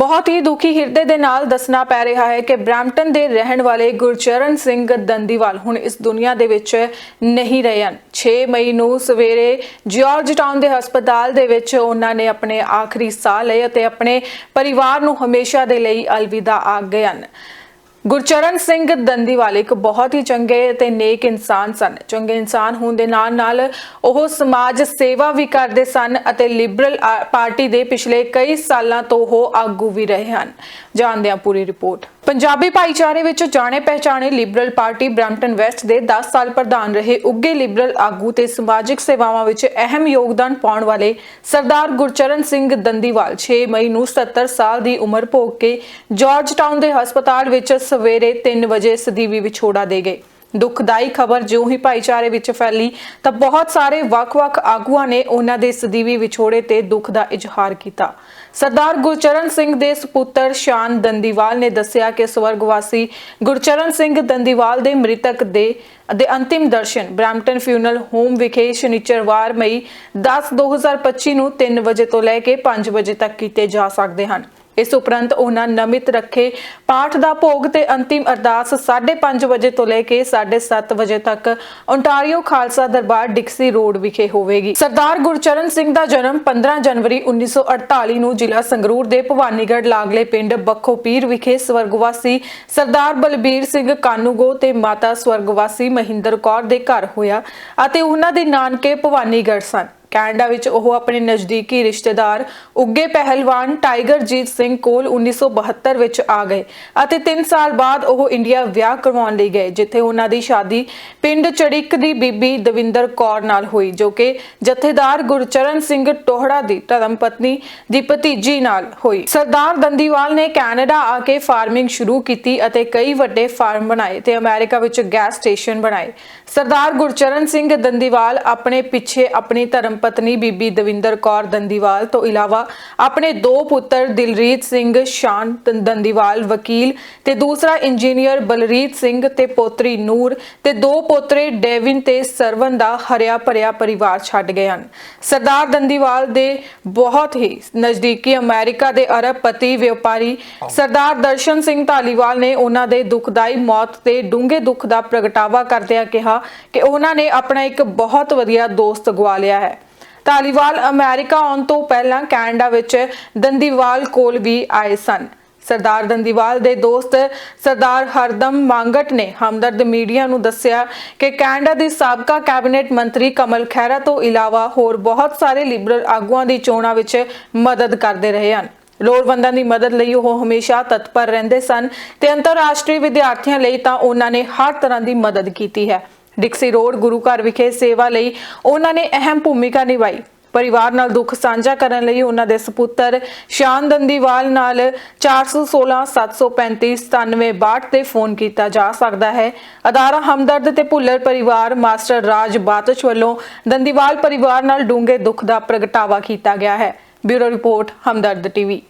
ਬਹੁਤ ਹੀ ਦੁਖੀ ਹਿਰਦੇ ਦੇ ਨਾਲ ਦੱਸਣਾ ਪੈ ਰਿਹਾ ਹੈ ਕਿ ਬ੍ਰੈਂਪਟਨ ਦੇ ਰਹਿਣ ਵਾਲੇ ਗੁਰਚਰਨ ਸਿੰਘ ਦੰਦੀਵਾਲ ਹੁਣ ਇਸ ਦੁਨੀਆ ਦੇ ਵਿੱਚ ਨਹੀਂ ਰਹੇ ਹਨ। 6 ਮਈ ਨੂੰ ਸਵੇਰੇ ਜਾਰਜ ਟਾਊਨ ਦੇ ਹਸਪਤਾਲ ਦੇ ਵਿੱਚ ਉਹਨਾਂ ਨੇ ਆਪਣੇ ਆਖਰੀ ਸਾਹ ਲਏ ਅਤੇ ਆਪਣੇ ਪਰਿਵਾਰ ਨੂੰ ਹਮੇਸ਼ਾ ਦੇ ਲਈ ਅਲਵਿਦਾ ਆ ਗਏ ਹਨ। ਗੁਰਚਰਨ ਸਿੰਘ ਦੰਦੀਵਾਲ ਇੱਕ ਬਹੁਤ ਹੀ ਚੰਗੇ ਤੇ ਨੇਕ ਇਨਸਾਨ ਸਨ। ਚੰਗੇ ਇਨਸਾਨ ਹੋਣ ਦੇ ਨਾਲ ਨਾਲ ਉਹ ਸਮਾਜ ਸੇਵਾ ਵੀ ਕਰਦੇ ਸਨ ਅਤੇ ਲਿਬਰਲ ਪਾਰਟੀ ਦੇ ਪਿਛਲੇ ਕਈ ਸਾਲਾਂ ਤੋਂ ਉਹ ਆਗੂ ਵੀ ਰਹੇ ਹਨ। ਜਾਣਦੇ ਹਾਂ ਪੂਰੀ ਰਿਪੋਰਟ। ਪੰਜਾਬੀ ਭਾਈਚਾਰੇ ਵਿੱਚ ਜਾਣੇ ਪਹਿਚਾਣੇ ਲਿਬਰਲ ਪਾਰਟੀ ਬ੍ਰੈਂਪਟਨ ਵੈਸਟ ਦੇ 10 ਸਾਲ ਪ੍ਰਧਾਨ ਰਹੇ। ਉੱਗੇ ਲਿਬਰਲ ਆਗੂ ਤੇ ਸਮਾਜਿਕ ਸੇਵਾਵਾਂ ਵਿੱਚ ਅਹਿਮ ਯੋਗਦਾਨ ਪਾਉਣ ਵਾਲੇ ਸਰਦਾਰ ਗੁਰਚਰਨ ਸਿੰਘ ਦੰਦੀਵਾਲ। 6 ਮਈ ਨੂੰ 70 ਸਾਲ ਦੀ ਉਮਰ ਭੋਗ ਕੇ ਜਾਰਜ ਟਾਊਨ ਦੇ ਹਸਪਤਾਲ ਵਿੱਚ ਸਵੇਰੇ 3 ਵਜੇ ਸਦੀਵੀ ਵਿਛੋੜਾ ਦੇ ਗਏ। ਦੁਖਦਾਈ ਖਬਰ ਜਿਉਂ ਹੀ ਭਾਈਚਾਰੇ ਵਿੱਚ ਫੈਲੀ, ਤਾਂ ਬਹੁਤ ਸਾਰੇ ਵੱਖ-ਵੱਖ ਆਗੂਆਂ ਨੇ ਉਹਨਾਂ ਦੇ ਸਦੀਵੀ ਵਿਛੋੜੇ ਤੇ ਦੁੱਖ ਦਾ ਇਜ਼ਹਾਰ ਕੀਤਾ। ਸਰਦਾਰ ਗੁਰਚਰਨ ਸਿੰਘ ਦੇ ਸੁਪੁੱਤਰ ਸ਼ਾਨ ਦੰਦੀਵਾਲ ਨੇ ਦੱਸਿਆ ਕਿ ਸਵਰਗਵਾਸੀ ਗੁਰਚਰਨ ਸਿੰਘ ਦੰਦੀਵਾਲ ਦੇ ਮ੍ਰਿਤਕ ਦੇ ਦੇ ਅੰਤਿਮ ਦਰਸ਼ਨ ਬ੍ਰੈਂਪਟਨ ਫਿਊਨਲ ਹੋਮ ਵਿਖੇ ਸ਼ਨੀਚਰਵਾਰ ਮਈ 10 2025 ਨੂੰ 3 ਵਜੇ ਤੋਂ ਲੈ ਕੇ 5 ਵਜੇ ਤੱਕ ਕੀਤੇ ਜਾ ਸਕਦੇ ਹਨ। ਇਸ ਉਪਰੰਤ ਉਹਨਾਂ ਨਮਿਤ ਰੱਖੇ। ਪਾਠ ਦਾ ਭੋਗ ਤੇ ਅੰਤਿਮ ਅਰਦਾਸ 5:30 ਵਜੇ ਤੋਂ ਲੈ ਕੇ 7:30 ਵਜੇ ਤੱਕ Ontario Khalsa Darbar Dixie road ਵਿਖੇ ਹੋਵੇਗੀ। ਸਰਦਾਰ ਗੁਰਚਰਨ ਸਿੰਘ ਦਾ ਜਨਮ 15 ਜਨਵਰੀ 1948 ਨੂੰ ਜ਼ਿਲ੍ਹਾ ਸੰਗਰੂਰ ਦੇ ਭਵਾਨੀਗੜ੍ਹ ਲਾਗਲੇ ਪਿੰਡ ਬੱਖੋ ਪੀਰ ਵਿਖੇ ਸਵਰਗਵਾਸੀ ਸਰਦਾਰ ਬਲਬੀਰ ਸਿੰਘ ਕਾਨੂੰਗੋ ਤੇ ਮਾਤਾ ਸਵਰਗਵਾਸੀ ਮਹਿੰਦਰ ਕੌਰ ਦੇ ਘਰ ਹੋਇਆ ਅਤੇ ਉਹਨਾਂ ਦੇ ਨਾਨਕੇ ਭਵਾਨੀਗੜ੍ਹ ਸਨ। ਕੈਨੇਡਾ ਵਿੱਚ ਉਹ ਆਪਣੇ ਨਜ਼ਦੀਕੀ ਰਿਸ਼ਤੇਦਾਰ ਉੱਗੇ ਪਹਿਲਵਾਨ ਟਾਈਗਰ ਜੀਤ ਸਿੰਘ ਕੋਲ 1972 ਵਿੱਚ ਆ ਗਏ ਅਤੇ 3 ਸਾਲ ਬਾਅਦ ਉਹ ਇੰਡੀਆ ਵਿਆਹ ਕਰਵਾਉਣ ਲਈ ਗਏ, ਜਿੱਥੇ ਉਹਨਾਂ ਦੀ ਸ਼ਾਦੀ ਪਿੰਡ ਚੜਿੱਕ ਦੀ ਬੀਬੀ ਦਵਿੰਦਰ ਕੌਰ ਨਾਲ ਹੋਈ, ਜੋ ਕਿ ਜਥੇਦਾਰ ਗੁਰਚਰਨ ਸਿੰਘ ਟੋਹੜਾ ਦੀ ਧਰਮ ਪਤਨੀ ਦੀ ਭਤੀਜੀ ਨਾਲ ਹੋਈ। ਸਰਦਾਰ ਦੰਦੀਵਾਲ ਨੇ ਕੈਨੇਡਾ ਆ ਕੇ ਫਾਰਮਿੰਗ ਸ਼ੁਰੂ ਕੀਤੀ ਅਤੇ ਕਈ ਵੱਡੇ ਫਾਰਮ ਬਣਾਏ ਤੇ ਅਮਰੀਕਾ ਵਿੱਚ ਗੈਸ ਸਟੇਸ਼ਨ ਬਣਾਏ। ਸਰਦਾਰ ਗੁਰਚਰਨ ਸਿੰਘ ਦੰਦੀਵਾਲ ਆਪਣੇ ਪਿੱਛੇ ਆਪਣੀ ਧਰਮ ਪਤਨੀ ਬੀਬੀ ਦਵਿੰਦਰ ਕੌਰ ਦੰਦੀਵਾਲ ਤੋਂ ਇਲਾਵਾ ਆਪਣੇ ਦੋ ਪੁੱਤਰ ਦਿਲਰੀਤ ਸਿੰਘ ਸ਼ਾਨ ਦੰ- ਦੰਦੀਵਾਲ, ਵਕੀਲ ਤੇ ਦੂਸਰਾ ਇੰਜੀਨੀਅਰ ਬਲਰੀਤ ਸਿੰਘ ਤੇ ਪੋਤਰੀ ਨੂਰ ਤੇ ਦੋ ਪੋਤਰੇ ਡੇਵਿਨ ਤੇ ਸਰਵਨ ਦਾ ਹਰਿਆ ਭਰਿਆ ਪਰਿਵਾਰ ਛੱਡ ਗਏ ਹਨ। ਸਰਦਾਰ ਦੰਦੀਵਾਲ ਦੇ ਬਹੁਤ ਹੀ ਨਜ਼ਦੀਕੀ ਅਮਰੀਕਾ ਦੇ ਅਰਬਪਤੀ ਵਪਾਰੀ ਸਰਦਾਰ ਦਰਸ਼ਨ ਸਿੰਘ ਧਾਲੀਵਾਲ ਨੇ ਉਹਨਾਂ ਦੇ ਦੁਖਦਾਈ ਮੌਤ ਤੇ ਡੂੰਘੇ ਦੁੱਖ ਦਾ ਪ੍ਰਗਟਾਵਾ ਕਰਦਿਆਂ ਕਿਹਾ ਕਿ ਉਹਨਾਂ ਨੇ ਆਪਣਾ ਇੱਕ ਬਹੁਤ ਵਧੀਆ ਦੋਸਤ ਗਵਾ ਲਿਆ ਹੈ। ਧਾਲੀਵਾਲ ਅਮਰੀਕਾ ਆਉਣ ਤੋਂ ਪਹਿਲਾਂ ਕੈਨੇਡਾ ਵਿੱਚ ਦੰਦੀਵਾਲ ਕੋਲ ਵੀ ਆਏ ਸਨ। ਸਰਦਾਰ ਦੰਦੀਵਾਲ ਦੇ ਦੋਸਤ ਸਰਦਾਰ ਹਰਦਮ ਮੰਗਟ ਨੇ ਹਮਦਰਦ ਮੀਡੀਆ ਨੂੰ ਦੱਸਿਆ ਕਿ ਕੈਨੇਡਾ ਦੀ ਸਾਬਕਾ ਕੈਬਨਿਟ ਮੰਤਰੀ ਕਮਲ ਖੈਰਾ ਤੋਂ ਇਲਾਵਾ ਹੋਰ ਬਹੁਤ ਸਾਰੇ ਲਿਬਰਲ ਆਗੂਆਂ ਦੀ ਚੋਣਾਂ ਵਿੱਚ ਮਦਦ ਕਰਦੇ ਰਹੇ ਹਨ। ਲੋੜਵੰਦਾਂ ਦੀ ਮਦਦ ਲਈ ਉਹ ਹਮੇਸ਼ਾ ਤਤਪਰ ਰਹਿੰਦੇ ਸਨ ਤੇ ਅੰਤਰਰਾਸ਼ਟਰੀ ਵਿਦਿਆਰਥੀਆਂ ਲਈ ਤਾਂ ਉਹਨਾਂ ਨੇ ਹਰ ਤਰ੍ਹਾਂ ਦੀ ਮਦਦ ਕੀਤੀ ਹੈ। ਡਿਕਸੀ ਰੋਡ ਗੁਰੂ ਘਰ ਵਿਖੇ ਸੇਵਾ ਲਈ ਉਹਨਾਂ ਨੇ ਅਹਿਮ ਭੂਮਿਕਾ ਨਿਭਾਈ। ਪਰਿਵਾਰ ਨਾਲ ਦੁੱਖ ਸਾਂਝਾ ਕਰਨ ਲਈ ਉਹਨਾਂ ਦੇ ਸੁਪੁੱਤਰ ਸ਼ਾਨ ਦੰਦੀਵਾਲ ਨਾਲ 416 735 9762 ਤੇ ਫੋਨ ਕੀਤਾ ਜਾ ਸਕਦਾ ਹੈ। ਅਦਾਰਾ ਹਮਦਰਦ ਤੇ ਭੁੱਲਰ ਪਰਿਵਾਰ ਮਾਸਟਰ ਰਾਜ ਬਾਤਸ਼ ਵੱਲੋਂ ਦੰਦੀਵਾਲ ਪਰਿਵਾਰ ਨਾਲ ਡੂੰਘੇ ਦੁੱਖ ਦਾ ਪ੍ਰਗਟਾਵਾ ਕੀਤਾ ਗਿਆ ਹੈ। Bureau report, Hamdard TV.